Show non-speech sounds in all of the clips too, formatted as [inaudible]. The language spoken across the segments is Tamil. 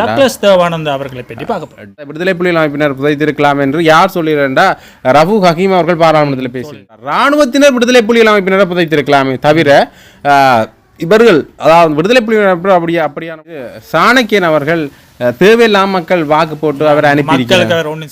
லக்லஸ் தேவானந்தா அவர்களை பற்றி பார்க்க போறோம். விடுதலை புலிகள் அமைப்பினர் புதைத்திருக்கலாம் என்று யார் சொல்லுகிறா ரஃபு ஹக்கீம் அவர்கள் பாராளுமன்றத்தில் பேசியிருக்கார் ராணுவத்தினர் விடுதலை புலிகள் அமைப்பினரை புதைத்திருக்கலாமே தவிர இவர்கள் அதாவது விடுதலை புலிகள் அப்படியே அப்படியான சாணக்கியன் அவர்கள் தேவையில்லாம மக்கள் வாக்கு போட்டு அவரை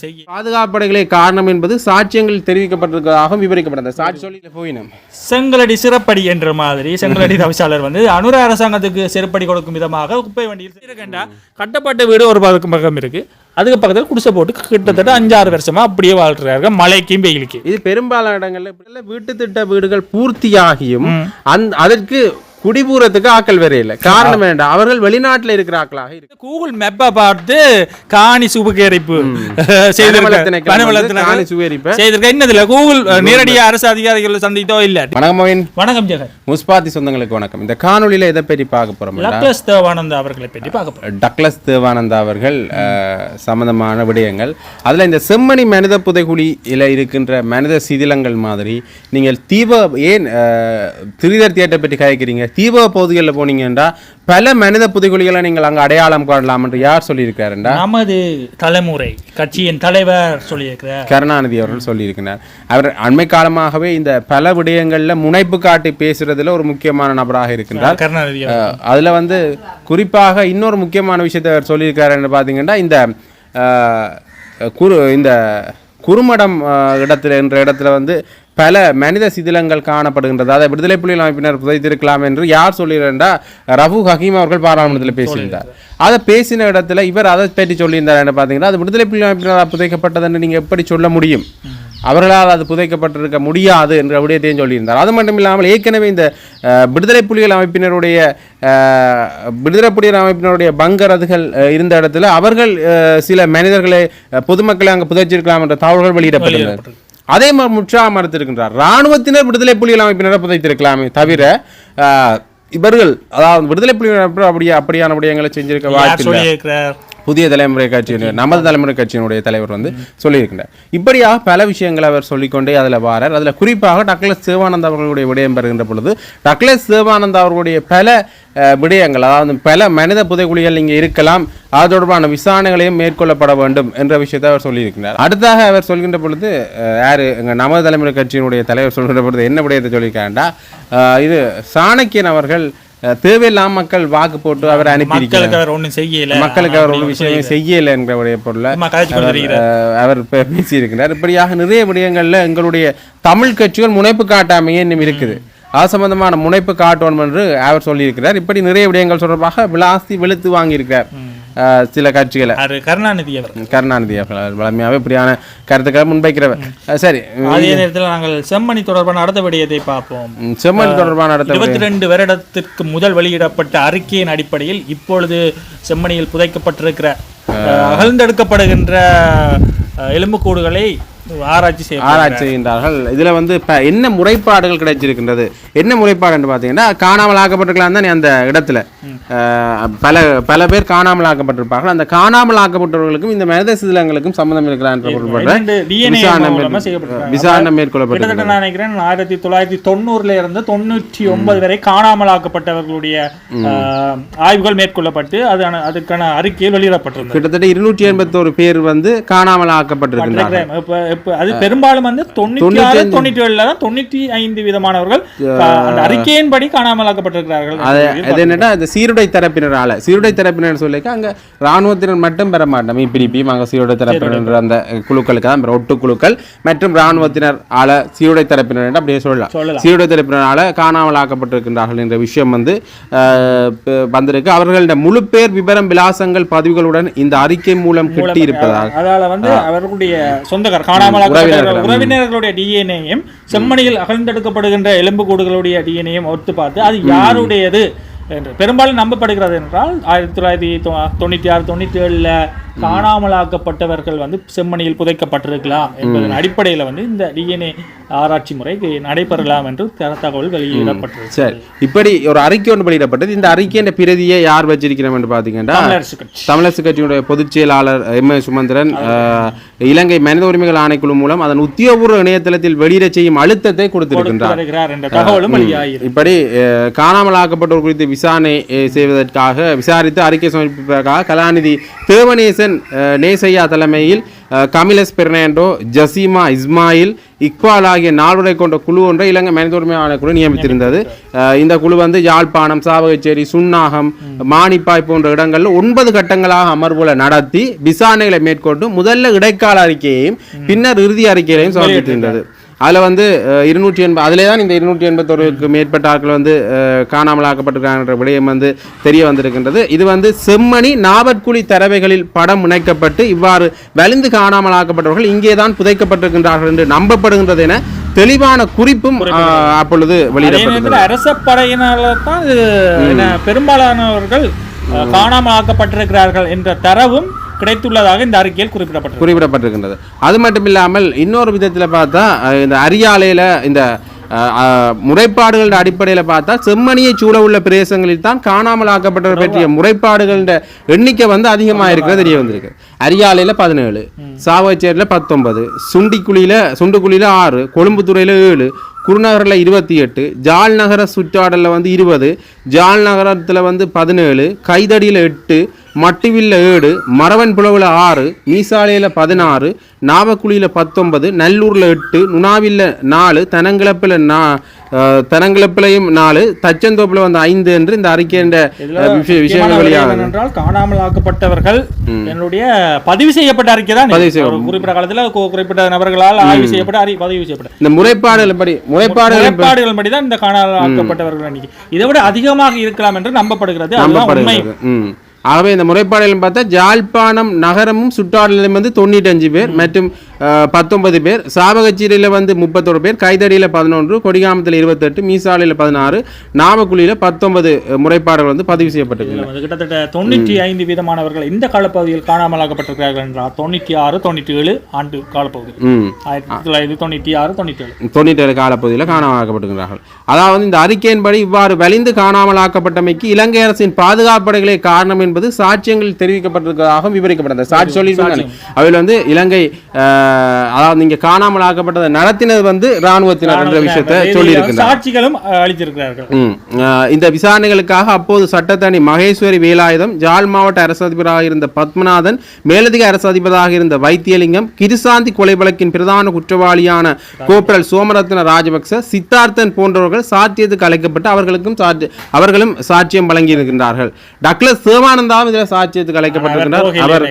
செய்ய பாதுகாப்படைகளே காரணம் என்பது சாட்சியங்கள் தெரிவிக்கப்பட்டிருக்கிறதாக விவரிக்கப்பட்டது. சாட்சி சொல்லி போயினும். செங்கலடி சிறப்படி என்ற மாதிரி செங்கலடி தவிசாளர் வந்து அனுர அரசாங்கத்துக்கு செருப்படி கொடுக்கும் விதமாக குப்பை வண்டியில் இருக்கண்டா கட்டப்பட்ட வீடு ஒரு பக்கம் பக்கம் இருக்கு. அதுக்கு பக்கத்தில் குடிசை போட்டு கிட்டத்தட்ட அஞ்சாறு வருஷமா அப்படியே வாழ்றாங்க மழைக்கும் வெயிலுக்கு இது பெரும்பாலான இடங்கள்ல வீட்டு திட்ட வீடுகள் பூர்த்தியாகியும் அந்த அதற்கு குடிபூரத்துக்கு ஆக்கள் வேற இல்லை. காரணம் வேண்டாம் அவர்கள் வெளிநாட்டுல இருக்கிற ஆக்களாக இருக்கு. கூகுள் மேப்பை பார்த்து காணி சுபகரிப்பு [laughs] காணி சுவீகரிப்பை. செய்திருக்க. என்னதுல கூகுள் நேரடியாக அரசு அதிகாரிகள் சந்தித்தோ இல்ல. வணக்கம் வணக்கம் ஜெகன். முஸ்பாத்தி சொந்தங்களுக்கு வணக்கம். இந்த காணொளியில எதை பற்றி பார்க்க போறோம் லக்லஸ் தேவானந்தா அவர்களை பற்றி பார்க்க போறோம். டக்ளஸ் தேவானந்தா அவர்கள் சம்பந்தமான விடயங்கள். அதுல இந்த செம்மணி மனித புதைகுழியில இருக்கின்ற மனித சிதிலங்கள் மாதிரி நீங்கள் தீப ஏன் திரிதர் தியேட்டர் பற்றி கதைக்கிறீங்க? தீப பகுதிகளில் போனீங்கன்னா பல மனித புதைகுழிகளை நீங்கள் அங்க அடையாளம் காணலாம் என்று யார் சொல்லியிருக்காருண்டா நமது தலைமுறை கட்சியின் தலைவர் சொல்லியிருக்கிறார். கருணாநிதி அவர்கள் சொல்லியிருக்கிறார். அவர் அண்மை காலமாகவே இந்த பல விடயங்கள்ல முனைப்பு காட்டி பேசுறதுல ஒரு முக்கியமான நபராக இருக்கின்றார். கருணாநிதி அதுல வந்து குறிப்பாக இன்னொரு முக்கியமான விஷயத்தை அவர் சொல்லியிருக்காருன்னு பார்த்தீங்கன்னா இந்த குரு இந்த குறுமடம் இடத்துல என்ற இடத்துல வந்து பல மனித சிதிலங்கள் காணப்படுகின்றது. அதை விடுதலை புலிகள் அமைப்பினர் புதைத்திருக்கலாம் என்று யார் சொல்லியிருந்தா ரஃபு ஹக்கீம் அவர்கள் பாராளுமன்றத்தில் பேசியிருந்தார். அதை பேசின இடத்துல இவர் அதை பற்றி சொல்லியிருந்தார் என்ன பார்த்தீங்கன்னா அது விடுதலை புலிகள் அமைப்பினர் புதைக்கப்பட்டதுன்னு நீங்க எப்படி சொல்ல முடியும்? அவர்களால் அது புதைக்கப்பட்டிருக்க முடியாது என்ற விடயத்தையும் சொல்லியிருந்தார். அது மட்டும் இல்லாமல் ஏற்கனவே இந்த விடுதலை புலிகள் அமைப்பினருடைய விடுதலை புலிகள் அமைப்பினருடைய பங்கரதுகள் அஹ், இருந்த இடத்துல அவர்கள் சில மனிதர்களை பொதுமக்களை அங்கே புதைச்சிருக்கலாம் என்ற தகவல்கள் வெளியிடப்பட்டிருந்தது அதே மாதிரி முற்றா மறுத்திருக்கின்றார் ராணுவத்தினர் விடுதலை புலிகள் அமைப்பினரை புதைத்திருக்கலாமே தவிர இவர்கள் அதாவது விடுதலை புலிகள் அப்படியே அப்படியான விடயங்களை செஞ்சிருக்க சொல்லியிருக்கிறார்? புதிய தலைமுறை கட்சியினுடைய நமது தலைமுறை கட்சியினுடைய தலைவர் வந்து சொல்லியிருக்கின்றார். இப்படியாக பல விஷயங்களை அவர் சொல்லிக்கொண்டே அதில் வாரார். அதில் குறிப்பாக டக்ளஸ் சிவானந்த் அவர்களுடைய விடயம் பெறுகின்ற பொழுது டக்ளஸ் சிவானந்த் அவர்களுடைய பல விடயங்கள் அதாவது பல மனித புதைக்குழிகள் இங்கே இருக்கலாம் அது தொடர்பான விசாரணைகளையும் மேற்கொள்ளப்பட வேண்டும் என்ற விஷயத்தை அவர் சொல்லியிருக்கிறார் அடுத்தாக அவர் சொல்கின்ற பொழுது யார் எங்கள் நமது தலைமுறை கட்சியினுடைய தலைவர் சொல்கின்ற பொழுது என்ன விடயத்தை சொல்லியிருக்காண்டா இது சாணக்கியன் அவர்கள் தேவையில்லாம மக்கள் வாக்கு போட்டு அவரை மக்களுக்கு அவர் ஒன்றும் செய்யல. மக்களுக்கு அவர் ஒரு விஷயமே செய்யல என்ற ஒரு பொருளை அவர் பே- பேசியிருக்கிறார். இப்படியாக நிறைய விடயங்கள்ல எங்களுடைய தமிழ் கட்சிகள் முனைப்பு காட்டாமையே இன்னும் இருக்குது. அது சம்பந்தமான முனைப்பு காட்டணும் என்று அவர் சொல்லியிருக்கிறார். இப்படி நிறைய விடயங்கள் தொடர்பாக விளாசி வெளுத்து வாங்கியிருக்கிறார். சில கட்சிகளை. கருணாநிதி அவர் கருணாநிதி அவர்கள் வளமையாகவே இப்படியான கருத்துக்களை முன்வைக்கிறவர். சரி அதே நேரத்தில் நாங்கள் செம்மணி தொடர்பான அடுத்த விடயத்தை பார்ப்போம்? செம்மண் தொடர்பான அடுத்த இருபத்தி ரெண்டு வருடத்திற்கு முதல் வெளியிடப்பட்ட அறிக்கையின் அடிப்படையில் இப்பொழுது செம்மணியில் புதைக்கப்பட்டிருக்கிற அகழ்ந்தெடுக்கப்படுகின்ற எலும்புக்கூடுகளை ஆராய்ச்சி செய்ய ஆராய்ச்சி செய்கின்றார்கள். இதுல வந்து இப்ப என்ன முறைப்பாடுகள் கிடைச்சிருக்கின்றது? என்ன முறைப்பாடு என்று பார்த்தீங்கன்னா காணாமல் ஆக்கப்பட்டிருக்கலாம் தானே அந்த இடத்துல. பல பல பேர் காணாமல் ஆக்கப்பட்டிருப்பார்கள். அந்த காணாமல் ஆக்கப்பட்டவர்களுக்கும் இந்த மனித சிதிலங்களுக்கும் சம்பந்தம் இருக்கிறார் விசாரணை மூலமா மேற்- செய்யப்பட்டிருக்காங்க. விசாரணை மேற்கொள்ளப்பட்டது கிட்டத்தட்ட நான் நினைக்கிறேன் ஆயிரத்தி தொள்ளாயிரத்தி தொண்ணூறுல இருந்து தொண்ணூற்றி ஒன்பது வரை காணாமல் ஆக்கப்பட்டவர்களுடைய ஆய்வுகள் மேற்கொள்ளப்பட்டு அது அதுக்கான அறிக்கையில் வெளியிடப்பட்டிருந்தது. கிட்டத்தட்ட இருநூற்றி எண்பத்தோரு பேர் வந்து காணாமல் ஆக்கப்பட்டிருக்கின்றார்கள். இப்ப அது பெரும்பாலும் வந்து தொண்ணூற்றி ஆறு தொண்ணூற்றி ஏழுல தான் தொண்ணூற்றி ஐந்து விதமானவர்கள் அந்த அறிக்கையின்படி காணாமல் ஆக்கப்பட்டிருக்கிறார்கள் அது என்னன்னா இந்த சீருடை தரப்பினரால சீருடை தரப்பினர் சொல்லிக்க அங்க ராணுவத்தினர் மட்டும் பெற மாட்டோம். பிடிப்பியும் அங்க சீருடை தரப்பினர் அந்த குழுக்களுக்கு தான் ஒட்டு குழுக்கள் மற்றும் ராணுவத்தினர் ஆல சீருடை தரப்பினர் என்று அப்படியே சொல்லலாம். சீருடை தரப்பினரால காணாமல் ஆக்கப்பட்டிருக்கின்றார்கள் என்ற விஷயம் வந்து வந்திருக்கு. அவர்களுடைய முழு பேர் விவரம் விலாசங்கள் பதிவுகளுடன் இந்த அறிக்கை மூலம் கிட்டி இருப்பதால் அதால வந்து அவர்களுடைய சொந்தக்கார உறவினர்களுடைய டிஎன்ஏயும் செம்மணியில் அகழ்ந்தெடுக்கப்படுகின்ற எலும்புக்கூடுகளுடைய டிஎன்ஏயும் ஒத்து பார்த்து அது யாருடையது? என்று. பெரும்பாலும் நம்பப்படுகிறது என்றால் ஆயிரத்தி தொள்ளாயிரத்தி தொ- தொண்ணூற்றி ஆறு தொண்ணூற்றி ஏழில் காணாமலாக்கப்பட்டவர்கள் வந்து செம்மணியில் புதைக்கப்பட்டிருக்கலாம் என்பதன் அடிப்படையில் வந்து இந்த டிஎன்ஏ ஆராய்ச்சி முறை நடைபெறலாம் என்று தகவல் வெளியிடப்பட்டிருக்கு சரி இப்படி ஒரு அறிக்கை ஒன்று வெளியிடப்பட்டது. இந்த அறிக்கையின் பிரதியை யார் வச்சிருக்கிறோம் என்று பார்த்தீங்கன்னா தமிழரசு கட்சி. தமிழரசு கட்சியினுடைய பொதுச் செயலாளர் எம் ஏ சுமந்திரன் இலங்கை மனித உரிமைகள் ஆணைக்குழு மூலம் அதன் உத்தியோகபூர்வ இணையதளத்தில் வெளியிடச் செய்யும் அழுத்தத்தை கொடுத்திருக்கின்றார். இப்படி காணாமலாக்கப்பட்டோர் குறித்து விசாரணை செய்வதற்காக விசாரித்து அறிக்கை சமர்ப்பிப்பதற்காக கலாநிதி தேவநேசன் அஹ், நேசையா தலைமையில் கமிலஸ் பெர்னாண்டோ ஜசீமா இஸ்மாயில் இக்பால் ஆகிய நால்வரை கொண்ட குழு ஒன்றை இலங்கை மனித உரிமை ஆணைக்குழு நியமித்திருந்தது. இந்த குழு வந்து யாழ்ப்பாணம் சாவகச்சேரி சுன்னாகம் மானிப்பாய் போன்ற இடங்களில் ஒன்பது கட்டங்களாக அமர்வுகளை நடத்தி விசாரணைகளை மேற்கொண்டு முதல்ல இடைக்கால அறிக்கையையும் பின்னர் இறுதி அறிக்கையையும் சமர்ப்பித்திருந்தது. அதில் வந்து இருநூற்றி எண்பது அதிலே தான் இந்த இருநூற்றி எண்பத்தொருக்கு மேற்பட்ட ஆட்கள் வந்து அஹ், காணாமலாக்கப்பட்டிருக்காங்கன்ற விடயம் வந்து தெரிய வந்திருக்கின்றது. இது வந்து செம்மணி நாவற்குழி தரவைகளில் படம் இணைக்கப்பட்டு இவ்வாறு வலிந்து காணாமலாக்கப்பட்டவர்கள் இங்கே தான் புதைக்கப்பட்டிருக்கின்றார்கள் என்று நம்பப்படுகின்றது என தெளிவான குறிப்பும் அப்பொழுது வெளியிடப்பட்டது. அரச படையினால தான் பெரும்பாலானவர்கள் காணாமல் ஆக்கப்பட்டிருக்கிறார்கள் என்ற தரவும் கிடைத்துள்ளதாக இந்த அறிக்கையில் குறிப்பிடப்பட்டது குறிப்பிடப்பட்டிருக்கின்றது. அது மட்டும் இல்லாமல் இன்னொரு விதத்தில் பார்த்தா இந்த அரியாலையில் இந்த முறைப்பாடுகளின் அடிப்படையில் பார்த்தா செம்மணியை சூழ உள்ள பிரதேசங்களில் தான் காணாமல் ஆக்கப்பட்டவர் பற்றிய முறைப்பாடுகளின் எண்ணிக்கை வந்து அதிகமாக இருக்கிறது தெரிய வந்திருக்கு. அரியாலையில் பதினேழு சாவச்சேரியில் பத்தொன்பது சுண்டிக்குழியில் சுண்டுக்குழியில் ஆறு கொழும்புத்துறையில் ஏழு குருநகரில் இருபத்தி எட்டு ஜாழ் நகர சுற்றாடலில் வந்து இருபது ஜாழ் நகரத்தில் வந்து பதினேழு கைதடியில் எட்டு மட்டுவில்ல ஏழு மரவன் புலவில் ஆறு மீசாலையில் பதினாறு நாவக்குழியில் பத்தொன்பது நல்லூரில் எட்டு நுணாவில்ல நாலு தனங்கிழப்பில் நா தனங்கிழப்பிலையும் நாலு தச்சந்தோப்பில் வந்து ஐந்து என்று இந்த முக்கியமான விஷயங்கள் விடயம் வெளியாகுது. என்னவென்றால் காணாமல் ஆக்கப்பட்டவர்கள் என்னுடைய பதிவு செய்யப்பட்ட அறிக்கை தான் பதிவு இது. செய்ய- ஒரு குறிப்பிட்ட காலத்துல குறிப்பிட்ட நபர்களால் ஆய்வு செய்யப்பட்ட அறி பதிவு செய்யப்பட்ட. இந்த முறைப்பாடுகள் படி முறைப்பாடுகள் முறைப்பாடுகள் படி தான் இந்த காணாமல் ஆக்கப்பட்டவர்கள் எண்ணிக்கை இதை விட அதிகமாக இருக்கலாம் என்று நம்பப்படுகிறது. அதுதான் உண்மை. ஆகவே இந்த முறைப்பாடுகள் பார்த்தா ஜாழ்ப்பாணம் நகரமும் சுற்றாடலும் வந்து தொண்ணூற்றஞ்சு பேர் மற்றும் பத்தொன்பது பேர். சாவகச்சீரியில் வந்து முப்பத்தொரு பேர். கைதடியில் பதினொன்று கொடிகாமத்தில் இருபத்தெட்டு மீசாலையில் பதினாறு நாமக்குழியில் பத்தொன்பது முறைப்பாடுகள் வந்து பதிவு வந்து கிட்டத்தட்ட தொண்ணூற்றி ஐந்து வீதமானவர்கள் இந்த காலப்பகுதியில் காணாமல் ஆக்கப்பட்டிருக்கிறார்கள் என்றால் தொண்ணூற்றி ஆறு தொண்ணூற்றி ஏழு ஆண்டு காலப்பகுதி. ஆயிரத்தி தொள்ளாயிரத்தி தொண்ணூற்றி ஆறு தொண்ணூற்றி ஏழு. தொண்ணூற்றேழு காலப்பகுதியில் காணாமலாக்கப்பட்டிருக்கிறார்கள். அதாவது இந்த அறிக்கையின்படி இவ்வாறு வலிந்து காணாமலாக்கப்பட்டமைக்கு இலங்கை அரசின் பாதுகாப்பு படைகளே காரணம் என்பது சாட்சியங்களில் தெரிவிக்கப்பட்டிருக்கிறதாக விவரிக்கப்பட்டது சாட்சி சொல்லியிருக்காங்க. அவையில் வந்து இலங்கை அதாவது இங்கே காணாமலாக்கப்பட்டதை நடத்தினது வந்து இராணுவத்தினர் என்ற விஷயத்தை சொல்லியிருக்கிறார். சாட்சிகளும் அஹ், அளித்திருக்கிறார்கள். ம். அஹ் இந்த விசாரணைகளுக்காக அப்போது சட்டத்தணி மகேஸ்வரி வேலாயுதம் ஜாழ் மாவட்ட அரசு அதிபராக இருந்த பத்மநாதன் மேலதிக அரசு அதிபராக இருந்த வைத்தியலிங்கம் கிருசாந்தி கொலை வழக்கின் பிரதான குற்றவாளியான கோப்ரல் சோமரத்ன ராஜபக்ச சித்தார்த்தன் போன்றவர்கள் சாட்சியத்துக்கு அழைக்கப்பட்டு அவர்களுக்கும் அவர்களும் சாட்சியம் வழங்கியிருக்கின்றார்கள். டக்ளஸ் சிவானந்தாவும் இதில் சாட்சியத்துக்கு அழைக்கப்பட்டிருக்கிறார். அவர்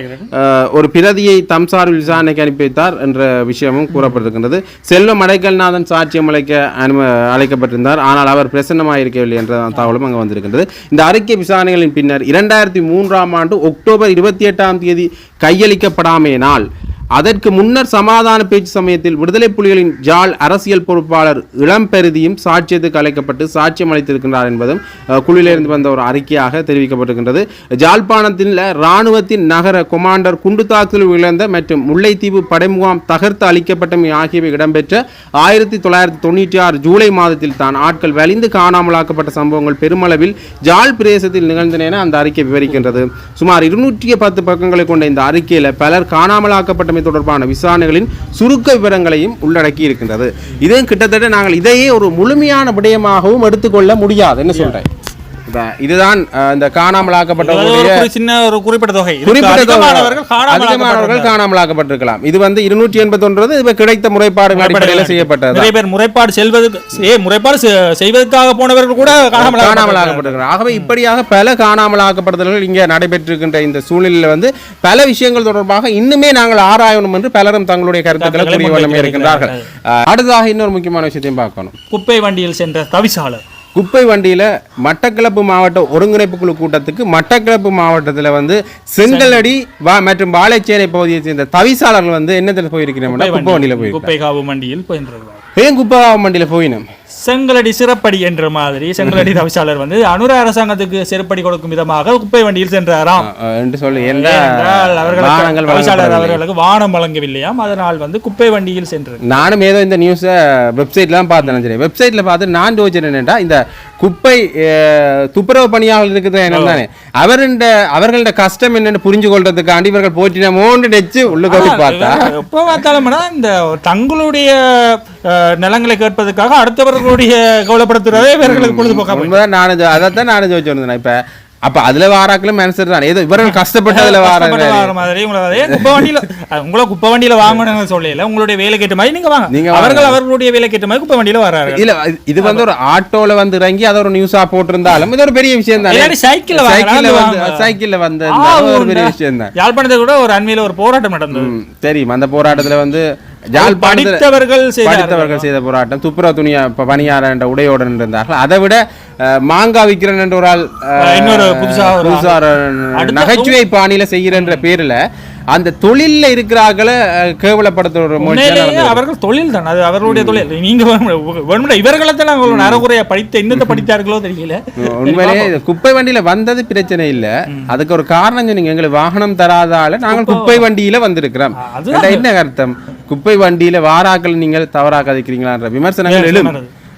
ஒரு பிரதியை தம்சார் விசாரணைக்கு அனுப்பி வைத்தார். என்ற விஷயமும் கூறப்பட்டிருக்கின்றது. செல்வம் அடைக்கல்நாதன் சாட்சியம் அழைக்க அனும அழைக்கப்பட்டிருந்தார். ஆனால் அவர் பிரசன்னமாக இருக்கவில்லை என்ற தகவலும் அங்கே வந்திருக்கின்றது. இந்த அறிக்கை விசாரணைகளின் பின்னர் இரண்டாயிரத்தி மூன்றாம் ஆண்டு அக்டோபர் இருபத்தி எட்டாம் தேதி கையளிக்கப்படாமையினால் அதற்கு முன்னர் சமாதான பேச்சு சமயத்தில் விடுதலை புலிகளின் ஜாழ் அரசியல் பொறுப்பாளர் இளம்பெருதியும் சாட்சியத்துக்கு அழைக்கப்பட்டு சாட்சியம் அளித்திருக்கின்றார் என்பதும் குழுவிலிருந்து வந்த ஒரு அறிக்கையாக தெரிவிக்கப்பட்டிருக்கின்றது. ஜாழ்ப்பாணத்தில் இராணுவத்தின் நகர கொமாண்டர் குண்டு தாக்குதலில் இழந்த மற்றும் முல்லைத்தீவு படைமுகாம் தகர்த்து அளிக்கப்பட்டமை ஆகியவை இடம்பெற்ற ஆயிரத்தி தொள்ளாயிரத்தி தொண்ணூற்றி ஆறு ஜூலை மாதத்தில் தான் ஆட்கள் வலிந்து காணாமலாக்கப்பட்ட சம்பவங்கள் பெருமளவில் ஜாழ் பிரதேசத்தில் நிகழ்ந்தன என அந்த அறிக்கை விவரிக்கின்றது. சுமார் இருநூற்றி பத்து பக்கங்களை கொண்ட இந்த அறிக்கையில் பலர் காணாமலாக்கப்பட்டமை தொடர்பான விசாரணைகளின் சுருக்க விவரங்களையும் உள்ளடக்கி இருக்கின்றது இதே கிட்டத்தட்ட நாங்கள் இதையே ஒரு முழுமையான விடயமாகவும் எடுத்துக்கொள்ள முடியாது. என்ன சொல்றேன் இதுதான் இந்த காணாமலாக்கப்பட்டவர்களுடைய சின்ன ஒரு குறிப்பிட்ட தொகை. அதிகமானவர்கள். காணாமலாக்கப்பட்டிருக்கலாம். இது வந்து இருநூற்றி எண்பத்தொன்றது இப்ப கிடைத்த முறைப்பாடுகள் அடிப்படையில் செய்யப்பட்டது நிறைய பேர் முறைப்பாடு செல்வதற்கு ஏ முறைப்பாடு செய்வதற்காக போனவர்கள் கூட காணாமல் காணாமலாக்கப்பட்டிருக்கிறார் ஆகவே இப்படியாக பல காணாமலாக்கப்படுதல்கள் இங்கே நடைபெற்றிருக்கின்ற இந்த சூழ்நிலையில் வந்து பல விஷயங்கள் தொடர்பாக இன்னுமே நாங்கள் ஆராயணும் என்று பலரும் தங்களுடைய கருத்துக்களை கூறிய வண்ணமே இருக்கின்றார்கள். அடுத்ததாக இன்னொரு முக்கியமான விஷயத்தையும் பார்க்கணும். குப்பை வண்டியில் சென்ற தவிசாளர். குப்பை வண்டியில மட்டக்களப்பு மாவட்ட ஒருங்கிணைப்பு குழு கூட்டத்துக்கு மட்டக்களப்பு மாவட்டத்தில் வந்து செங்கலடி வா மற்றும் வாழைச்சேனை பகுதியை சேர்ந்த தவிசாளர்கள் வந்து என்னத்தில் போயிருக்கிறோம்னா குப்பை வண்டியில போயிருக்கோம் குப்பை காவு வண்டியில் போயிருக்கிறார் ஏன் குப்பை வண்டியில போயினோம் செங்கலடி சிறப்படி என்ற மாதிரி செங்கலடி தவிசாளர் வந்து அனுர அரசாங்கத்துக்கு செருப்படி கொடுக்கும் விதமாக குப்பை வண்டியில் சென்றாராம். என்று சொல்லி எந்த ஏனென்றால் அவர்களுக்கு தவிசாளர். அவர்களுக்கு வானம் வழங்கவில்லையாம். அதனால் வந்து குப்பை வண்டியில் சென்று நானும் ஏதோ இந்த நியூஸை வெப்சைட்லாம் பார்த்தேன் சரி வெப்சைட்டில் பார்த்து நான் யோசிச்சேன் என்னடா இந்த குப்பை துப்புரவு பணியாளர் இருக்குது என்னன்னு அவருண்ட அவர்களோட கஷ்டம் என்னன்னு புரிஞ்சு கொள்றதுக்காண்டி இவர்கள் போட்டினமோன்னு நினைச்சு உள்ளுக்கு போய் பார்த்தா. எப்போ பார்த்தாலும் இந்த தங்களுடைய நிலங்களை கேட்பதற்காக அடுத்தவர்களுடைய கவலைப்படுத்துறதே இவர்களுக்கு பொழுதுபோக்காக ஜோ- அதைத்தான் யோசிச்சு வந்தேன். இப்ப அப்ப அதுல வாராக்களும் மேனேஜர் தான். ஏதோ இவர்கள் கஷ்டப்பட்டு அதுல வாராங்க. மாதிரி உங்களை குப்பை வண்டியில உங்களை குப்பை வண்டியில வாங்கணும்னு சொல்லல. உங்களுடைய வேலைக்கு ஏற்ற மாதிரி நீங்க வாங்க. நீங்க அவர்கள் அவர்களுடைய வேலைக்கு ஏற்ற மாதிரி குப்பை வண்டியில வராங்க இல்ல இது- வந்து ஒரு ஆட்டோல வந்து இறங்கி அதை ஒரு நியூஸா போட்டிருந்தாலும் இது ஒரு பெரிய விஷயம் தான். இல்லாட்டி சைக்கிள்ல வந்து. சைக்கிள்ல வந்து ஒரு பெரிய? விஷயம் தான். யாழ்ப்பாணத்தை கூட ஒரு அண்மையில ஒரு போராட்டம் நடந்தது. தெரியும். அந்த போராட்டத்துல வந்து படித்தவர்கள் படித்தவர்கள் செய்த போராட்டம். துப்புரவு துணியா பணியாளர் என்ற உடையோடன் இருந்தார்கள் அதை விட மாங்காய் விற்கிறன் என்ற ஒரு ஆள் நகைச்சுவை பாணியில செய்கிறன்ற பேர்ல அந்த தொழில்ல இருக்கிறார்களை கேவலப்படுத்துற. அவர்கள் தொழில் தான். அது அவர்களுடைய தொழில். நீங்க வேணும்னா இவர்களை தான் நாங்கள் அறகுறையா படித்த இன்னத்தை படித்தார்களோ தெரியல. உண்மையிலேயே இது குப்பை வண்டியில வந்தது பிரச்சனை இல்ல. அதுக்கு ஒரு காரணம் சொன்னீங்க. எங்களுக்கு வாகனம் தராதால நாங்கள் குப்பை வண்டியில வந்திருக்கிறோம். என்ன அர்த்தம்? குப்பை வண்டியில வாராக்கள் நீங்கள் தவறா கதைக்கிறீங்களான்ற விமர்சனங்கள் எழும்.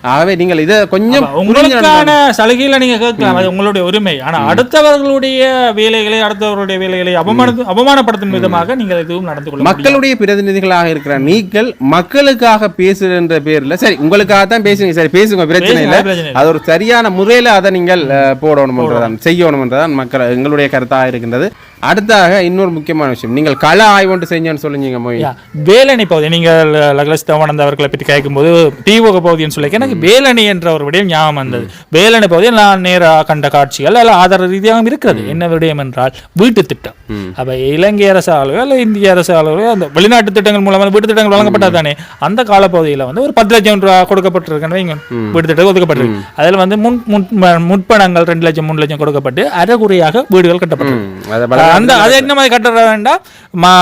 ஆகவே நீங்கள் இதை கொஞ்சம் உங்களுக்கான சலுகையில நீங்க கேட்கலாம். அது உங்களுடைய உரிமை. ஆனா அடுத்தவர்களுடைய வேலைகளை அடுத்தவர்களுடைய வேலைகளை அவமான அவமானப்படுத்தும் விதமாக நீங்கள் எதுவும் நடந்து கொள்ள. மக்களுடைய பிரதிநிதிகளாக இருக்கிற நீங்கள் மக்களுக்காக பேசுகின்ற பேர்ல சரி உங்களுக்காக தான் பேசுங்க சரி பேசுங்க பிரச்சனை இல்ல. அது ஒரு சரியான முறையில அதை நீங்கள் அஹ், போடணும்ன்றதான் செய்யணும்ன்றதான் மக்கள் எங்களுடைய கருத்தாக இருக்கின்றது. அடுத்தாக இன்னொரு முக்கியமான விஷயம். நீங்கள் கள ஆய்வு ஒன்று செஞ்சோன்னு சொல்லுங்க யா, வேலணை பகுதி. நீங்கள் லக்லஸ் தேவானந்த அவர்களை பற்றி கேட்கும்போது தீவக பகுதின்னு சொல்லி எனக்கு வேலணை என்ற ஒரு விடயம் ஞாபகம் வந்தது. வேலணை பகுதியில் நான் நேராக கண்ட காட்சிகள் அல்ல ஆதார ரீதியாகவும் இருக்கிறது. என்ன விடயம் என்றால் வீட்டு திட்டம். அப்ப இலங்கை அரசு அளவு அல்ல இந்திய அரசு அளவு அந்த வெளிநாட்டு திட்டங்கள் மூலமாக வீட்டு திட்டங்கள் வழங்கப்பட்டது தானே. அந்த காலப்பகுதியில் வந்து ஒரு பத்து லட்சம் ரூபா கொடுக்கப்பட்டிருக்கேன் வீட்டு திட்டம் ஒதுக்கப்பட்டிருக்கு. அதில் வந்து முன் முற்பணங்கள் ரெண்டு லட்சம் மூணு லட்சம் கொடுக்கப்பட்டு அரைகுறையாக வீடுகள் பல- அந்த அது என்ன மாதிரி கட்ட வேண்டாம்?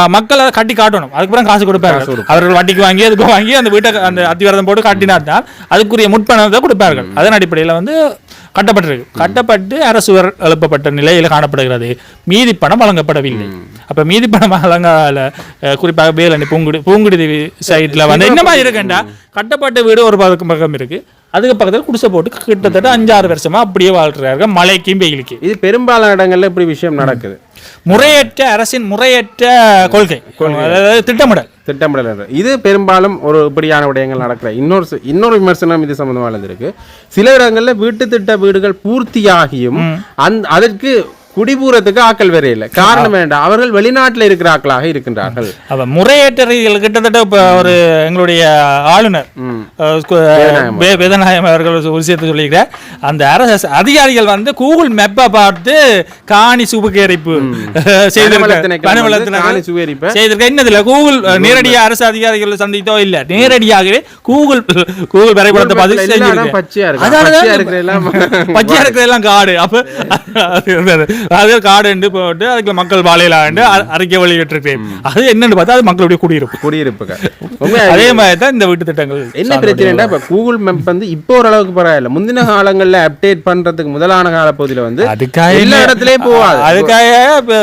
மக்கள் அதை கட்டி காட்டணும். அதுக்கப்புறம் காசு கொடுப்பார்கள். அவர்கள் வட்டிக்கு வாங்கி அதுக்கு வாங்கி அந்த வீட்டை அந்த அத்திவாரதம் போட்டு கட்டினால்தான் அதுக்குரிய முற்பணத்தை கொடுப்பார்கள். அதன் அடிப்படையில் வந்து கட்டப்பட்டிருக்கு. கட்டப்பட்டு அரசு எழுப்பப்பட்ட நிலையில் காணப்படுகிறது. மீதி பணம் வழங்கப்படவில்லை. அப்ப மீதி பணம் வழங்கால குறிப்பாக வேலணி பூங்குடி பூங்குடி சைட்ல வந்து என்ன மாதிரி இருக்குண்டா? கட்டப்பட்ட வீடு ஒரு பக்கம் பக்கம் இருக்கு. அதுக்கு பக்கத்துல குடிசை போட்டு கிட்டத்தட்ட அஞ்சாறு வருஷமா அப்படியே வாழ்றார்கள் மழைக்கும் வெயிலுக்கும். இது பெரும்பாலான இடங்கள்ல இப்படி விஷயம் நடக்குது. முறையற்ற அரசின் முறையற்ற கொள்கை. அதாவது திட்டமிடல். திட்டமிடல். இது பெரும்பாலும் ஒரு இப்படியான விடயங்கள் நடக்கிற இன்னொரு இன்னொரு விமர்சனம் இது சம்பந்தமானது இருக்கு. சில இடங்கள்ல வீட்டு திட்ட வீடுகள் பூர்த்தியாகியும் அந்த அதற்கு குடிபூரத்துக்கு ஆக்கள் வேற இல்லை. காரணம் வேண்டாம் அவர்கள் வெளிநாட்டுல இருக்கிற ஆக்களாக இருக்கின்றார்கள். அவ முறையற்ற ரீதியில் கிட்டத்தட்ட இப்ப ஒரு எங்களுடைய ஆளுநர் அஹ், கு- வே- வேதநாயகம் அவர்கள் ஒரு விஷயத்தை சொல்லியிருக்கிறார். அந்த அரசு அதிகாரிகள் வந்து கூகுள் மேப்பை பார்த்து காணி சுபகரிப்பு [laughs] செய்திருக்க என்னதுல கூகுள் அஹ், நேரடியா அரசு அதிகாரிகளை சந்தித்தோ இல்ல. நேரடியாகவே கூகுள் கூகுள் வரைபடத்தை பார்த்து செஞ்சிருக்க பச்சையா இருக்கிற எல்லாம் காடு. அப்ப அது- அது காடு போட்டு அதுக்கு மக்கள் வாழையிலாண்டு அறிக்கை வெளியிட்டிருக்கேன் அது என்னன்னு பார்த்தா அது மக்களுடைய குடியிருப்பு. குடியிருப்புகள். உண்மையா [laughs] அதே மாதிரி தான் இந்த வீட்டு திட்டங்கள் என்ன பிரச்சனைனா இப்ப கூகுள் மேப் வந்து இப்போ ஓரளவுக்கு பரவாயில்ல. முந்தின காலங்கள்ல அப்டேட் பண்றதுக்கு முதலான காலப்பகுதியில வந்து அதுக்காக எல்லா இடத்துலயும் போகாது. அதுக்காக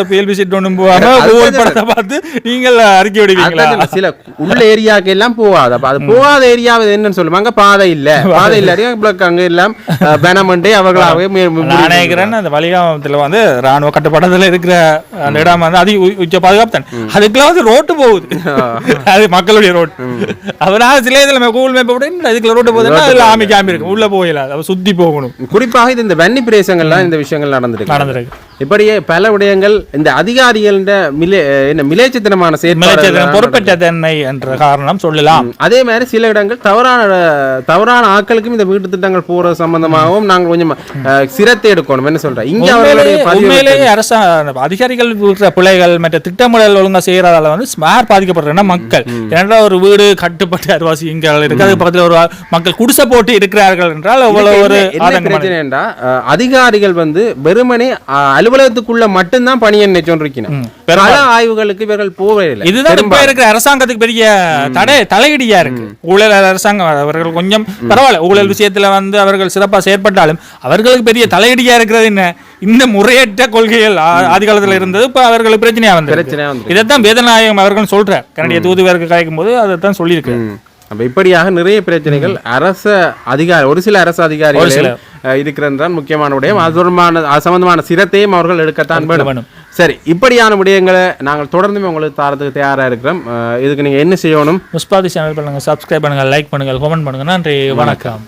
பிஎல்பி சீட் ஒன்றும் அது- கூகுள் படத்தை பார்த்து நீங்கள் அறிக்கை விடுவீங்களா? சில உள்ள ஏரியாக்கு எல்லாம் போகாது. அப்ப அது போகாத ஏரியாவை என்னன்னு சொல்லுவாங்க பாதை இல்ல. [laughs] பாதை இல்ல. பிளக் அங்க எல்லாம் பெனமண்டே அவர்களாகவே நினைக்கிறேன் அந்த வலிகாமத்துல வந்து ராணுவ கட்டுப்பாடத்துல இருக்கிற அந்த இடம் வந்து அதிக உ- உச்ச பாதுகாப்பு தான் அதுக்கெல்லாம் வந்து ரோட்டு போகுது. அது மக்களுடைய ரோட் அவராக சில இதுல கூகுள் மேப் போட்டு "என்னடா இதுக்குள்ள ரோட்டு போகுதுன்னா அதுல ஆமி காமி இருக்கு. உள்ள போயில அவ சுத்தி போகணும். குறிப்பாக இது இந்த வன்னி பிரதேசங்கள்லாம் இந்த விஷயங்கள் நடந்திருக்கு. நடந்திருக்கு. இப்படியே பல விடயங்கள் இந்த அதிகாரிகளிட மிலே என்ன மிலேச்சத்தனமான செயற்பாடு பொறுப்பற்ற தன்மை என்ற காரணம் சொல்லலாம். அதே மாதிரி சில இடங்கள் தவறான தவறான ஆட்களுக்கும் இந்த வீட்டு திட்டங்கள் போறது சம்பந்தமாகவும் நாங்கள் கொஞ்சம் சிரத்தை எடுக்கணும். என்ன சொல்றேன் இங்க அவர்களுடைய உண்மையிலேயே உண்மையிலேயே அரசா அதிகாரிகள் இருக்கிற பிள்ளைகள் மற்ற திட்டமிடல் ஒழுங்கா செய்யறதால வந்து ஸ்மார் பாதிக்கப்படுறேன்னா மக்கள். ஏன்னா ஒரு வீடு கட்டுப்பட்டு அறுவாசி இங்க இருக்கு. பக்கத்துல ஒரு மக்கள் குடிசை போட்டு இருக்கிறார்கள் என்றால் அவ்வளவு ஒரு என்ன- என்ன அஹ், அதிகாரிகள் வந்து வெறுமனே அலுவலகத்துக்குள்ள மட்டும்தான் பணியை நினைச்சோன்றிருக்கணும் ம். பல ஆய்வுகளுக்கு இவர்கள் போவே இல்லை. இதுதான் இப்ப இருக்கிற அரசாங்கத்துக்கு பெரிய தடை தலையடியா இருக்கு. ஊழல் அரசாங்கம் அவர்கள் கொஞ்சம் பரவாயில்ல. ஊழல் விஷயத்துல வந்து அவர்கள் சிறப்பா செயற்பட்டாலும் அவர்களுக்கு பெரிய தலையடியா இருக்கிறது என்ன? இந்த முறையற்ற கொள்கைகள் ஆதி காலத்துல இருந்தது இப்ப அவர்களுக்கு பிரச்சனையா வந்து பிரச்சனையா வந்து இதைத்தான் வேதநாயகம் அவர்கள் சொல்றார். கனடிய தூதுவருக்கு கலைக்கும் போது அதைத்தான் சொல்லியிருக்கு. அப்ப இப்படியாக நிறைய பிரச்சனைகள் அரச அதிகாரி ஒரு சில அரசு அதிகாரிகள். இருக்கிறது தான் முக்கியமான விடயம். அது தொடர்பான சம்பந்தமான சிரத்தையும் அவர்கள் எடுக்கத்தான் வேணும். சரி இப்படியான விடயங்களை நாங்கள் தொடர்ந்துமே உங்களுக்கு தாரத்துக்கு தயாரா இருக்கிறோம். இதுக்கு நீங்க என்ன செய்யணும்? முஸ்பாதி சேனல் பண்ணுங்க சப்ஸ்கிரைப் பண்ணுங்க லைக் பண்ணுங்க கமெண்ட் பண்ணுங்க. நன்றி வணக்கம்.